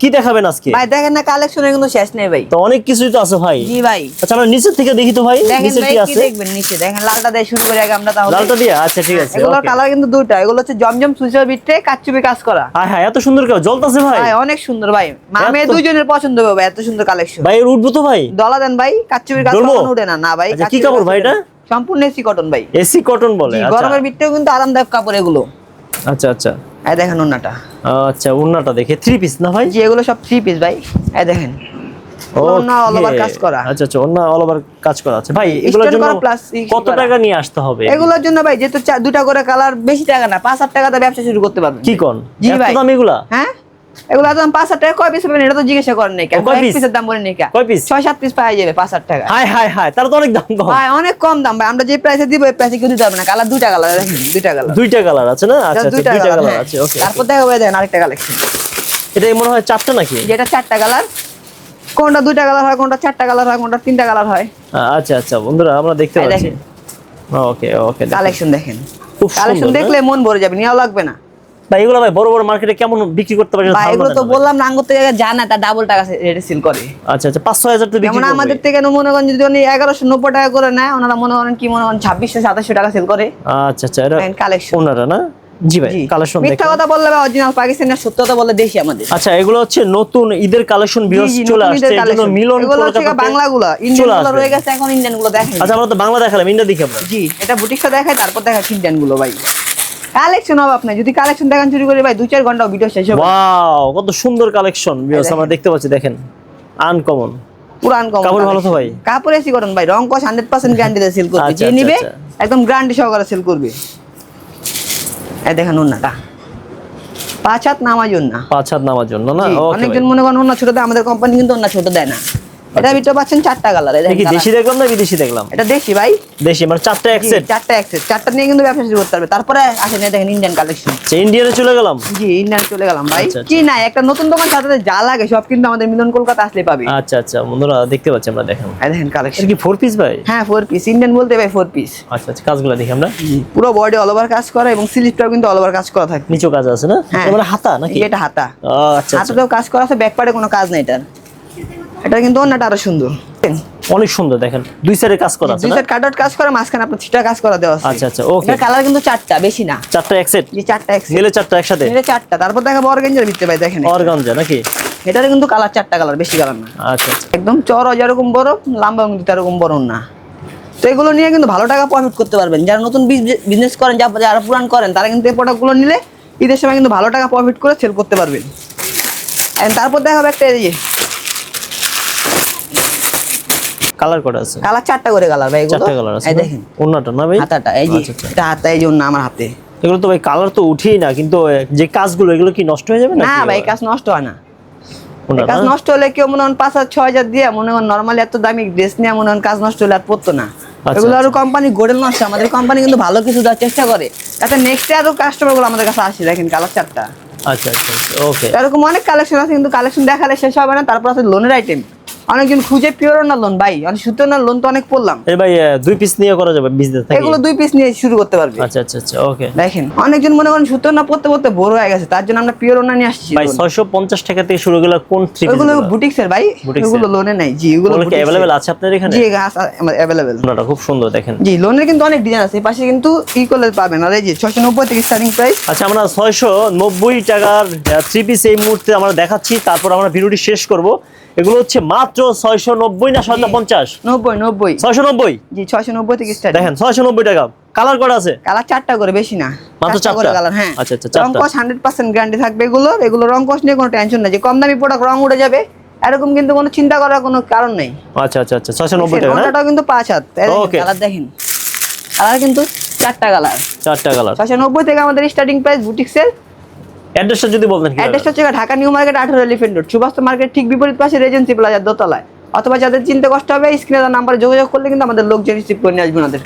কি দেখাবেন আজকে? ভাই দেখেন না কালেকশনের কিন্তু শেষ নেই ভাই। তো অনেক কিছুই তো আছে ভাই। জি ভাই। আচ্ছা আমরা নিচের থেকে দেখি তো ভাই নিচে কি আছে? দেখবেন নিচে? দেখেন লালটা দিয়ে শুরু করে আগে আমরা তাহলে। লালটা দিয়ে? আচ্ছা ঠিক আছে এগুলোর কালার কিন্তু দুটো এগুলো হচ্ছে জমজম সুইচার কাজ করা। আয় হ্যাঁ এত সুন্দর কেউ জ্বলতাছে ভাই। ভাই অনেক সুন্দর ভাই। মা মেয়ে এত- দুইজনের পছন্দ হবে ভাই, এত সুন্দর কালেকশন ভাই উঠবো তো ভাই। ডলা দেন ভাই কাচ্চুপির কাজ? কখনো উঠে না। না ভাই আচ্ছা, কি কাপড় ভাই এটা? সম্পূর্ণ এসি কটন ভাই। এসি কটন বলে আচ্ছা। গরমের কিন্তু আরামদায়ক কাপড় এগুলো। আচ্ছা আচ্ছা। এই দেখেন ওন্নাটা আচ্ছা ওন্নাটা দেখে থ্রি পিস না ভাই? জি এগুলো সব থ্রি পিস ভাই। এই দেখেন ওন্না অল ওভার কাজ করা। আচ্ছা আচ্ছা ওন্না অল ওভার কাজ করা। আছে ভাই এগুলোর জন্য প্লাস কত টাকা নিয়ে আসতে হবে? এগুলোর জন্য ভাই যেহেতু দুটা করে কালার বেশি টাকা না পাঁচ হাজার টাকাতে ব্যবসা শুরু করতে পারবেন। কি কোন? জি এত ভাই। দাম এগুলা? হ্যাঁ? এগুলো দাম পাঁচ হাজার টাকা কয় পিস পাবেন? এটা তো জিজ্ঞাসা করেন নাই কেন? কয় পিসের দাম বলেন নাই কেন কয় piece? ছয় সাত পিস পাওয়া যাবে পাঁচ হাজার টাকা। হাই হাই হাই তাহলে তো অনেক দাম কম। ভাই অনেক কম দাম ভাই। আমরা যে প্রাইসে দিব এই প্রাইসে কেউ দিতে পারবে না। কালার দুইটা কালার দেখেন দুইটা কালার দুইটা কালার আছে না? আচ্ছা আচ্ছা দুইটা কালার হ্যাঁ। আছে ওকে তারপর দেখা হবে দেখেন আরেকটা কালেকশন এটা মনে হয় চারটা নাকি? যেটা চারটা কালার কোনটা দুইটা কালার হয় কোনটা চারটা কালার হয় কোনটা তিনটা কালার হয়। আচ্ছা আচ্ছা বন্ধুরা আমরা দেখতে পাচ্ছি। ওকে ওকে কালেকশন দেখেন। কালেকশন দেখলে মন ভরে যাবে নেওয়া লাগবে না। ভাই এগুলো ভাই বড় বড় মার্কেটে কেমন বিক্রি করতে পারে ভাই এগুলো তো বললাম না আঙ্গুর থেকে জানা তার ডাবল টাকা রেটে সেল করে। আচ্ছা আচ্ছা তো বিক্রি যেমন আমাদের থেকে মনে করেন যদি উনি এগারোশো নব্বই টাকা করে নেয় ওনারা মনে করেন কি মনে করেন ছাব্বিশশো সাতাশশো টাকা সেল করে। আচ্ছা আচ্ছা এটা কালেকশন ওনারা না? জি ভাই কালেকশন মিথ্যা কথা বললে অরিজিনাল পাকিস্তানি সত্য কথা বললে দেশি আমাদের। আচ্ছা এগুলো হচ্ছে নতুন ঈদের কালেকশন ভিউস চলে আসছে। মিলন এগুলো হচ্ছে বাংলাগুলো রয়ে গেছে এখন ইন্ডিয়ানগুলো দেখেন আচ্ছা আমরা তো বাংলা দেখালাম ইন্ডিয়া দেখি আমরা। জি এটা বুটিকটা তারপর দেখা ইন্ডিয়ানগুলো ভাই। কালেকশন হবে আপনি যদি কালেকশন দেখান চুরি করে ভাই দু চার ঘণ্টা ভিডিও শেষ হবে। ওয়াও কত সুন্দর কালেকশন দেখেন। আমরা দেখতে পাচ্ছি দেখেন। আনকমন পুরান কম কাপড় ভালো তো ভাই? কাপড় এসি করেন ভাই রং কস হান্ড্রেড পার্সেন্ট গ্যারান্টি দিয়ে সেল করবে। আচ্ছা, যে আচ্ছা, নিবে আচ্ছা। একদম গ্যারান্টি সহকারে সেল করবে। এই দেখেন ওন্নাটা পাঁচ হাত নামাজ ওন্না পাঁচ হাত নামার জন্য না? অনেকজন মনে করেন ওন্না ছোট দেয় আমাদের কোম্পানি কিন্তু ওন্না ছোট দেয় না। এটা ভিতরে পাচ্ছেন চারটা কালার দেশি দেখলাম না বিদেশি দেখলাম? এটা দেখি ভাই। দেশি মানে চারটা এক সেট চারটা এক্সেস চারটা নিয়ে কিন্তু ব্যবসা শুরু করতে পারবে তারপরে আসেন দেখেন ইন্ডিয়ান কালেকশন ইন্ডিয়ানে চলে গেলাম? জি ইন্ডিয়ান চলে গেলাম ভাই। আচ্ছা, আচ্ছা। কি নাই একটা নতুন দোকান সাথে যা লাগে সব কিন্তু আমাদের মিলন কলকাতা আসলে পাবে। আচ্ছা আচ্ছা বন্ধুরা দেখতে পাচ্ছি আমরা দেখেন। এই দেখেন কালেকশন কি ফোর পিস ভাই? হ্যাঁ ফোর পিস ইন্ডিয়ান বলতে ভাই ফোর পিস আচ্ছা আচ্ছা কাজগুলো দেখি আমরা। পুরো বডি অল ওভার কাজ করা এবং স্লিপটাও কিন্তু অল ওভার কাজ করা থাকে। নিচেও কাজ আছে না? হ্যাঁ। মানে হাতা নাকি? এটা হাতা। আচ্ছা আচ্ছা। হাতাতেও কাজ করা আছে ব্যাক পার্টে কোনো কাজ নেই এটার। এটা কিন্তু অন্যটা আরও সুন্দর। অনেক সুন্দর দেখেন। দুই সাইডে কাজ করা আছে দুই সাইড কাট কাজ করা মাঝখানে আপনার ছিটা কাজ করা দেওয়া আছে। আচ্ছা আচ্ছা ওকে কালার কিন্তু চারটা বেশি না। চারটা এক সেট যে চারটা এক্সেল গেলে চারটা একসাথে? এটা চারটা। তারপর দেখাবো অর্গেঞ্জার ভিতরে ভাই দেখেন অর্গানজা নাকি? এটার কিন্তু কালার চারটা কালার বেশি কালার না। আচ্ছা আচ্ছা। একদম চড় যেরকম বড় লম্বা কিন্তু তেরকম বড় না। তো এগুলো নিয়ে কিন্তু ভালো টাকা প্রফিট করতে পারবেন। যারা নতুন বিজনেস করেন যা- যারা পুরান করেন তারা কিন্তু এই প্রোডাক্টগুলো নিলে ঈদের সময় কিন্তু ভালো টাকা প্রফিট করে সেল করতে পারবেন। তারপর দেখাবো একটা এই যে কালার করা আছে। কালার চারটা করে কালার ভাই এগুলো? চারটা কালার আছে এই দেখেন। ওন্নাটা না ভাই? হাতাটা এই যে আচ্ছা, আচ্ছা। এটা হাতা এই যে অন্য আমার হাতে। এগুলো তো ভাই কালার তো উঠেই না কিন্তু যে কাজগুলো এগুলো কি নষ্ট হয়ে যাবে না নাকি? ভাই কাজ নষ্ট হয় না। কাজ নষ্ট হলে কেউ মনে হন পাঁচ হাজার ছয় হাজার দিয়ে মনে হন নর্মালি এত দামি ড্রেস নিয়ে মনে হন কাজ নষ্ট হলে আর পড়তো না। আচ্ছা, এগুলো আরও কোম্পানি গোডেল নষ্ট আমাদের কোম্পানি কিন্তু ভালো কিছু দেওয়ার চেষ্টা করে। যাতে নেক্সট আরও কাস্টমারগুলো আমাদের কাছে আসে দেখেন কালার চারটা। আচ্ছা আচ্ছা ওকে এরকম অনেক কালেকশন আছে কিন্তু কালেকশন দেখালে শেষ হবে না তারপর আছে লোনের আইটেম অনেকজন খুঁজে পিওর না লোন ভাই অনেক সুতো না লোন তো অনেক পড়লাম এর ভাই এ, দুই পিস নিয়ে করা যাবে বিজনেস থেকে এগুলো দুই পিস নিয়ে শুরু করতে পারবে আচ্ছা আচ্ছা আচ্ছা ওকে দেখেন অনেকজন মনে করেন সুতো না পড়তে পড়তে বড় হয়ে গেছে তার জন্য আমরা পিওর ওনা নিয়ে আসছি ভাই 650 টাকা থেকে শুরু গেল কোন থ্রি পিস ওইগুলো বুটিক্সের ভাই Boutique ওগুলো লোনে নাই জি ওগুলো ওগুলো কি boutique-এর। अवेलेबल আছে আপনাদের এখানে জি অ্যাভেলেবেল ওন্নাটা খুব সুন্দর দেখেন জি লোনের কিন্তু অনেক ডিজাইন আছে এই পাশে কিন্তু ই করলে পাবেন আর এই যে ছশো নব্বই থেকে স্টার্টিং প্রাইস আচ্ছা আমরা ছয়শো নব্বই টাকার থ্রি পিস এই মুহূর্তে আমরা দেখাচ্ছি তারপর আমরা ভিডিওটি শেষ করব এগুলো হচ্ছে মাত্র ছয়শো নব্বই না ছয়শো পঞ্চাশ নব্বই নব্বই। ছয়শো নব্বই জি ছশো নব্বই থেকে স্টার্ট দেখেন ছয়শো নব্বই টাকা। কালার করা আছে? কালার চারটা করে বেশি না। মাত্র চারটা? কালার হ্যাঁ। আচ্ছা, আচ্ছা। রং কস হান্ড্রেড পার্সেন্ট গ্যারান্টি থাকবে এগুলো। এগুলো রং কস নিয়ে কোনো টেনশন নেই। যে কম দামি প্রোডাক্ট রং উঠে যাবে এরকম কিন্তু কোনো চিন্তা করার কোনো কারণ নেই। আচ্ছা আচ্ছা আচ্ছা ছয়শো নব্বই টাকা না ওটাও কিন্তু পাঁচ হাত। কালার দেখেন। কালার কিন্তু চারটা কালার চারটা কালার ছশো নব্বই থেকে আমাদের স্টার্টিং প্রাইস বুটিক্সের অ্যাড্রেসটা যদি বলতেন অ্যাড্রেসটা হচ্ছে ঢাকা নিউ মার্কেট আঠারো এলিফেন্ট রোড। সুভাষ মার্কেট ঠিক বিপরীত পাশে রেজেন্সি প্লাজার দোতলায়। অথবা যাদের চিন্তা কষ্ট হবে স্ক্রিনে নাম্বারে যোগাযোগ করলে কিন্তু আমাদের লোকজন রিসিভ করে নিয়ে আসবে ওদের